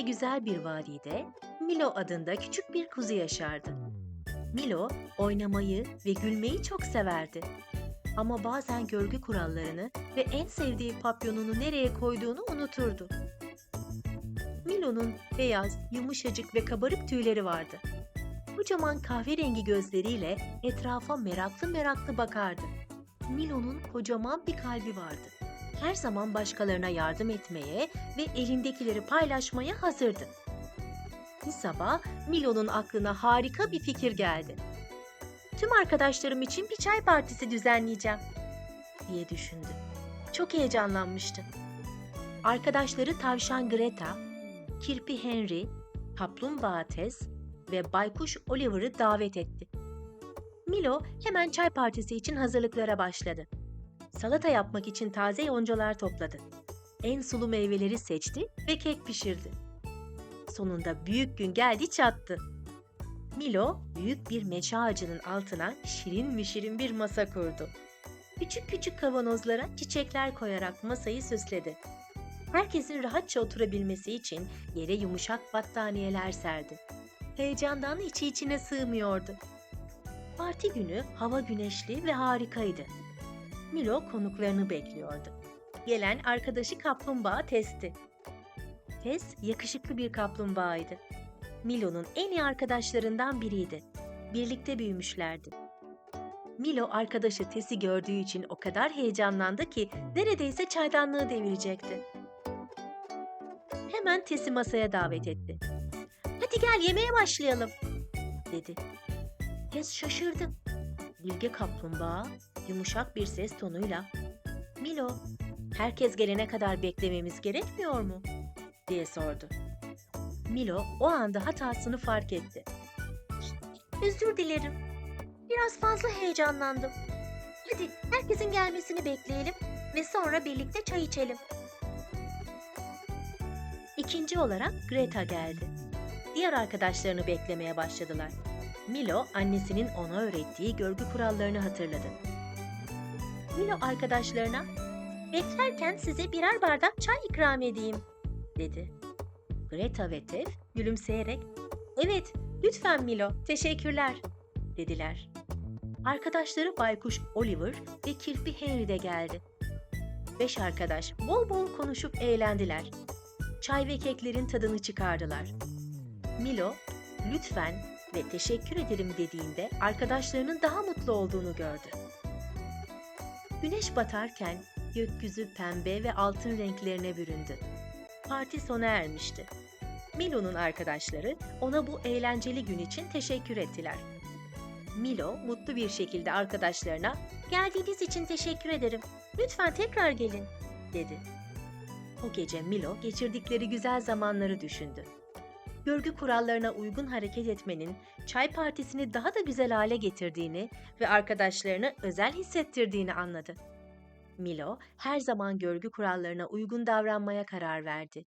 güzel bir vadide Milo adında küçük bir kuzu yaşardı. Milo oynamayı ve gülmeyi çok severdi. Ama bazen görgü kurallarını ve en sevdiği papyonunu nereye koyduğunu unuturdu. Milo'nun beyaz, yumuşacık ve kabarık tüyleri vardı. Kocaman kahverengi gözleriyle etrafa meraklı meraklı bakardı. Milo'nun kocaman bir kalbi vardı. Her zaman başkalarına yardım etmeye ve elindekileri paylaşmaya hazırdı. Bir sabah Milo'nun aklına harika bir fikir geldi. Tüm arkadaşlarım için bir çay partisi düzenleyeceğim diye düşündü. Çok heyecanlanmıştı. Arkadaşları tavşan Greta, kirpi Henry, kaplumbağa Tess ve baykuş Oliver'ı davet etti. Milo hemen çay partisi için hazırlıklara başladı. Salata yapmak için taze yoncalar topladı. En sulu meyveleri seçti ve kek pişirdi. Sonunda büyük gün geldi çattı. Milo büyük bir meşe ağacının altına şirin mi şirin bir masa kurdu. Küçük küçük kavanozlara çiçekler koyarak masayı süsledi. Herkesin rahatça oturabilmesi için yere yumuşak battaniyeler serdi. Heyecandan içi içine sığmıyordu. Parti günü hava güneşli ve harikaydı. Milo konuklarını bekliyordu. Gelen arkadaşı kaplumbağa Test'i. Tess yakışıklı bir kaplumbağaydı. Milo'nun en iyi arkadaşlarından biriydi. Birlikte büyümüşlerdi. Milo arkadaşı Tess'i gördüğü için o kadar heyecanlandı ki neredeyse çaydanlığı devirecekti. Hemen Tess'i masaya davet etti. Hadi gel yemeğe başlayalım, dedi. Tess şaşırdı. Bilge kaplumbağa yumuşak bir ses tonuyla Milo, herkes gelene kadar beklememiz gerekmiyor mu? diye sordu. Milo o anda hatasını fark etti. Özür dilerim. Biraz fazla heyecanlandım. Hadi herkesin gelmesini bekleyelim ve sonra birlikte çay içelim. İkinci olarak Greta geldi. Diğer arkadaşlarını beklemeye başladılar. Milo annesinin ona öğrettiği görgü kurallarını hatırladı. Milo arkadaşlarına "Beklerken size birer bardak çay ikram edeyim." dedi. Greta ve Tef gülümseyerek "Evet, lütfen Milo, teşekkürler." dediler. Arkadaşları Baykuş Oliver ve Kirpi Henry de geldi. Beş arkadaş bol bol konuşup eğlendiler. Çay ve keklerin tadını çıkardılar. Milo, lütfen ve teşekkür ederim dediğinde arkadaşlarının daha mutlu olduğunu gördü. Güneş batarken gökyüzü pembe ve altın renklerine büründü. Parti sona ermişti. Milo'nun arkadaşları ona bu eğlenceli gün için teşekkür ettiler. Milo mutlu bir şekilde arkadaşlarına "Geldiğiniz için teşekkür ederim. Lütfen tekrar gelin." dedi. O gece Milo geçirdikleri güzel zamanları düşündü. Görgü kurallarına uygun hareket etmenin çay partisini daha da güzel hale getirdiğini ve arkadaşlarını özel hissettirdiğini anladı. Milo her zaman görgü kurallarına uygun davranmaya karar verdi.